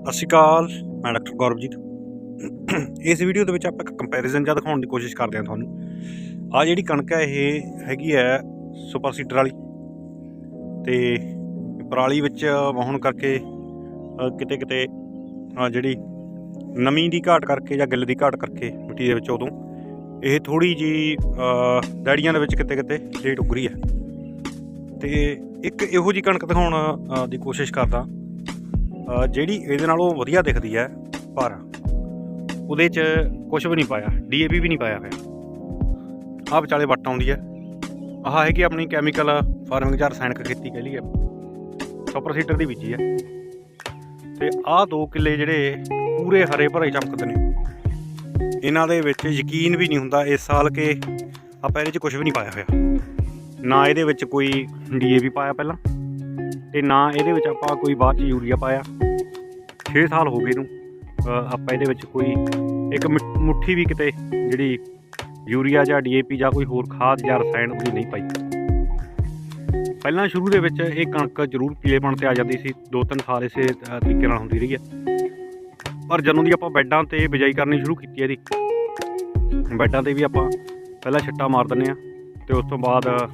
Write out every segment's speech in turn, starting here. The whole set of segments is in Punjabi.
ਸਤਿ ਸ਼੍ਰੀ ਅਕਾਲ, ਮੈਂ ਡਾਕਟਰ ਗੌਰਵਜੀਤ। ਇਸ ਵੀਡੀਓ ਦੇ ਵਿੱਚ ਆਪਾਂ ਇੱਕ ਕੰਪੈਰੀਜ਼ਨ ਜਿਹਾ ਦਿਖਾਉਣ ਦੀ ਕੋਸ਼ਿਸ਼ ਕਰਦੇ ਹਾਂ ਤੁਹਾਨੂੰ। ਆ ਜਿਹੜੀ ਕਣਕ ਹੈ, ਇਹ ਹੈਗੀ ਹੈ ਸੁਪਰ ਸੀਡਰ ਵਾਲੀ। ਤੇ ਪਰਾਲੀ ਵਿੱਚ ਵਾਹਣ ਕਰਕੇ ਕਿਤੇ ਕਿਤੇ ਜਿਹੜੀ ਨਮੀ ਦੀ ਘਾਟ ਕਰਕੇ ਜਾਂ ਗਿੱਲ ਦੀ ਘਾਟ ਕਰਕੇ ਮਿੱਟੀ ਦੇ ਵਿੱਚ ਉਦੋਂ, ਇਹ ਥੋੜੀ ਜੀ ਡੈੜੀਆਂ ਦੇ ਵਿੱਚ ਕਿਤੇ ਕਿਤੇ ਲੇਟ ਉੱਗ ਰਹੀ ਹੈ। ਤੇ ਇੱਕ ਇਹੋ ਜੀ ਕਣਕ ਦਿਖਾਉਣ ਦੀ ਕੋਸ਼ਿਸ਼ ਕਰਦਾ। ਜਿਹੜੀ ਇਹਦੇ ਨਾਲੋਂ ਵਧੀਆ ਦਿਖਦੀ ਹੈ ਪਰ ਉਹਦੇ 'ਚ ਕੁਝ ਵੀ ਨਹੀਂ ਪਾਇਆ, ਡੀਏਪੀ ਵੀ ਨਹੀਂ ਪਾਇਆ ਹੋਇਆ। ਆਹ ਵਿਚਾਲੇ ਵੱਟ ਆਉਂਦੀ ਹੈ। ਆਹ ਹੈਗੀ ਆਪਣੀ ਕੈਮੀਕਲ ਫਾਰਮਿੰਗ ਜਾਂ ਰਸਾਇਣਕ ਖੇਤੀ ਕਹਿ ਲਈਏ। ਸੁਪਰ ਸੀਡਰ ਦੀ ਬੀਜੀ ਹੈ। ਤੇ ਆਹ ਦੋ ਕਿੱਲੇ ਜਿਹੜੇ ਪੂਰੇ ਹਰੇ ਭਰੇ ਚਮਕਦੇ ਨੇ। ਇਹਨਾਂ ਦੇ ਵਿੱਚ ਯਕੀਨ ਵੀ ਨਹੀਂ ਹੁੰਦਾ ਇਸ ਸਾਲ ਕਿ ਆਪਾਂ ਇਹਦੇ 'ਚ ਕੁਝ ਵੀ ਨਹੀਂ ਪਾਇਆ ਹੋਇਆ। ਨਾ ਇਹਦੇ ਵਿੱਚ ਕੋਈ ਡੀਏਪੀ ਪਾਇਆ ਪਹਿਲਾਂ। ਤੇ ਨਾ ਇਹਦੇ ਵਿੱਚ ਆਪਾਂ ਕੋਈ ਬਾਅਦ ਚ ਯੂਰੀਆ ਪਾਇਆ। 6 ਸਾਲ ਹੋ ਗਏ ਨੂੰ ਆਪਾਂ ਇਹਦੇ ਵਿੱਚ ਕੋਈ ਇੱਕ ਮਿ- ਮੁੱਠੀ ਵੀ ਕਿਤੇ ਜਿਹੜੀ ਯੂਰੀਆ ਜਾਂ ਡੀਏਪੀ ਜਾਂ ਕੋਈ ਹੋਰ ਖਾਦ ਜਾਂ ਰਸਾਇਣ ਉਹਦੀ ਨਹੀਂ ਪਾਈ। ਪਹਿਲਾਂ ਸ਼ੁਰੂ ਦੇ ਵਿੱਚ ਇਹ ਕਣਕ ਜ਼ਰੂਰ ਪੀਲੇਪਣ ਤੇ ਆ ਜਾਂਦੀ ਸੀ। ਦੋ ਤਿੰਨ ਸਾਲ ਇਸੇ ਤਰੀਕੇ ਨਾਲ ਹੁੰਦੀ ਰਹੀ ਹੈ। ਪਰ ਜਦੋਂ ਦੀ ਆਪਾਂ ਬੈੱਡਾਂ ਤੇ ਬਿਜਾਈ ਕਰਨੀ ਸ਼ੁਰੂ ਕੀਤੀ ਇਹਦੀ, ਬੈੱਡਾਂ ਤੇ ਵੀ ਆਪਾਂ ਪਹਿਲਾਂ ਛੱਟਾ ਮਾਰ ਦਿੰਦੇ ਆ ਤੇ ਉਸ ਤੋਂ ਬਾਅਦ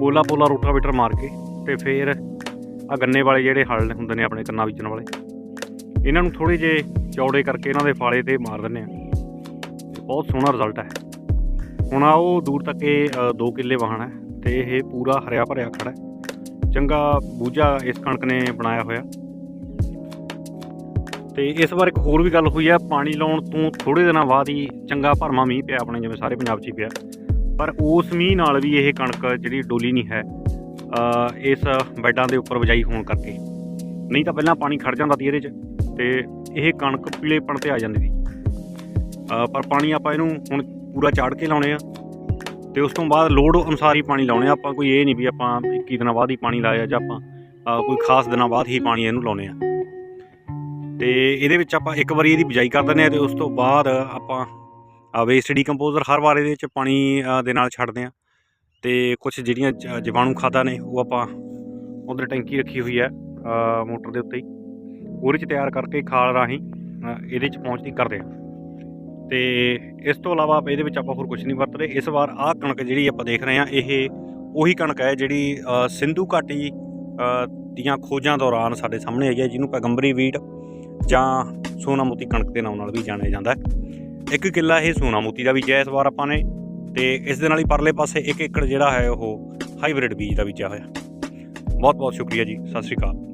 ਪੋਲਾ ਪੋਲਾ ਰੋਟਾਵੇਟਰ ਮਾਰ ਕੇ ਤੇ ਫਿਰ ਆ ਗੰਨੇ ਵਾਲੇ ਜਿਹੜੇ ਹਲ ਹੁੰਦੇ ਨੇ ਆਪਣੇ ਕੰਨਾਂ ਬੀਜਣ ਵਾਲੇ, ਇਹਨਾਂ ਨੂੰ ਥੋੜੇ ਜੇ ਚੌੜੇ ਕਰਕੇ ਇਹਨਾਂ ਦੇ ਫਾਲੇ ਤੇ ਮਾਰ ਦਿੰਦੇ ਆ ਬਹੁਤ ਸੋਹਣਾ ਰਿਜ਼ਲਟ ਹੈ। ਹੁਣ ਆ ਉਹ ਦੂਰ ਤੱਕ ਇਹ 2 ਕਿੱਲੇ ਵਾਹਣ ਹੈ ਤੇ ਇਹ ਪੂਰਾ ਹਰਿਆ ਭਰਿਆ ਖੜਾ ਹੈ। ਚੰਗਾ ਬੂਝਾ ਇਸ ਕਣਕ ਨੇ ਬਣਾਇਆ ਹੋਇਆ। ਤੇ ਇਸ ਵਾਰ ਇੱਕ ਹੋਰ ਵੀ ਗੱਲ ਹੋਈ ਹੈ, ਪਾਣੀ ਲਾਉਣ ਤੋਂ ਥੋੜੇ ਦਿਨਾਂ ਬਾਅਦ ਹੀ ਚੰਗਾ ਭਰਮਾ ਮੀਂਹ ਪਿਆ ਆਪਣੇ ਜਿਵੇਂ ਸਾਰੇ ਪੰਜਾਬ 'ਚ ਹੀ ਪਿਆ। ਪਰ ਉਸ ਮੀਂਹ ਨਾਲ ਵੀ ਇਹ ਕਣਕ ਜਿਹੜੀ ਡੋਲੀ ਨਹੀਂ ਹੈ ਇਸ ਬੈੱਡਾਂ ਦੇ ਉੱਪਰ ਬਜਾਈ ਹੋਣ ਕਰਕੇ। ਨਹੀਂ ਤਾਂ ਪਹਿਲਾਂ ਪਾਣੀ ਖੜ ਜਾਂਦਾ ਸੀ ਇਹਦੇ 'ਚ ਤੇ ਇਹ ਕਣਕ ਪੀਲੇਪਣ ਤੇ ਆ ਜਾਂਦੀ ਸੀ। ਪਰ ਪਾਣੀ ਆਪਾਂ ਇਹਨੂੰ ਹੁਣ ਪੂਰਾ ਚਾੜ ਕੇ ਲਾਉਣੇ ਆ ਤੇ ਉਸ ਤੋਂ ਬਾਅਦ ਲੋਡ ਅਨੁਸਾਰ ਹੀ ਪਾਣੀ ਲਾਉਣੇ ਆ। ਆਪਾਂ ਕੋਈ ਇਹ ਨਹੀਂ ਵੀ ਆਪਾਂ 21 ਦਿਨਾਂ ਬਾਅਦ ਹੀ ਪਾਣੀ ਲਾਇਆ ਜਾਂ ਆਪਾਂ ਕੋਈ ਖਾਸ ਦਿਨਾਂ ਬਾਅਦ ਹੀ ਪਾਣੀ ਇਹਨੂੰ ਲਾਉਣੇ ਆ। ਤੇ ਇਹਦੇ ਵਿੱਚ ਆਪਾਂ ਇੱਕ ਵਾਰੀ ਇਹਦੀ ਬਿਜਾਈ ਕਰ ਦਿੰਦੇ ਆ ਤੇ ਉਸ ਤੋਂ ਬਾਅਦ ਆਪਾਂ ਵੇਸਟ ਡੀਕੰਪੋਜ਼ਰ ਹਰ ਵਾਰ ਇਹਦੇ ਵਿੱਚ ਪਾਣੀ ਦੇ ਨਾਲ ਛੱਡਦੇ ਆ। ਤੇ ਕੁਝ ਜਿਹੜੀਆਂ ਜ- ਜੀਵਾਣੂ ਖਾਦਾਂ ਨੇ, ਉਹ ਆਪਾਂ ਉਧਰ ਟੈਂਕੀ ਰੱਖੀ ਹੋਈ ਹੈ ਮੋਟਰ ਦੇ ਉੱਤੇ ਹੀ। ਉਹਦੇ 'ਚ ਤਿਆਰ ਕਰਕੇ ਖਾਲ ਰਾਹੀਂ ਇਹਦੇ 'ਚ ਪਹੁੰਚਦੀ ਕਰਦੇ ਆ ਤੇ ਇਸ ਤੋਂ ਇਲਾਵਾ ਇਹਦੇ ਵਿੱਚ ਆਪਾਂ ਹੋਰ ਕੁਝ ਨਹੀਂ ਵਰਤਦੇ। ਇਸ ਵਾਰ ਆਹ ਕਣਕ ਜਿਹੜੀ ਆਪਾਂ ਦੇਖ ਰਹੇ ਆ ਇਹ ਉਹੀ ਕਣਕ ਹੈ ਜਿਹੜੀ ਸਿੰਧੂ ਘਾਟੀ ਦੀਆਂ ਖੋਜਾਂ ਦੌਰਾਨ ਸਾਡੇ ਸਾਹਮਣੇ ਆਈ ਹੈ, ਜਿਹਨੂੰ ਪੈਗੰਬਰੀ ਵੀਟ ਜਾਂ ਸੋਨਾ ਮੋਤੀ ਕਣਕ ਦੇ ਨਾਮ ਨਾਲ ਵੀ ਜਾਣਿਆ ਜਾਂਦਾ ਹੈ। ਇੱਕ ਕਿੱਲਾ ਇਹ ਸੋਨਾ ਮੋਤੀ ਦਾ ਹੈ ਇਸ ਵਾਰ ਆਪਾਂ ਨੇ ਤੇ ਇਸ ਦੇ ਨਾਲ ਹੀ ਪਰਲੇ ਪਾਸੇ ਇੱਕ ਏਕੜ ਜਿਹੜਾ ਹੈ ਉਹ ਹਾਈਬ੍ਰਿਡ ਬੀਜ ਦਾ ਬੀਜਿਆ ਹੋਇਆ। ਬਹੁਤ ਬਹੁਤ ਸ਼ੁਕਰੀਆ ਜੀ। ਸਤਿ ਸ਼੍ਰੀ ਅਕਾਲ।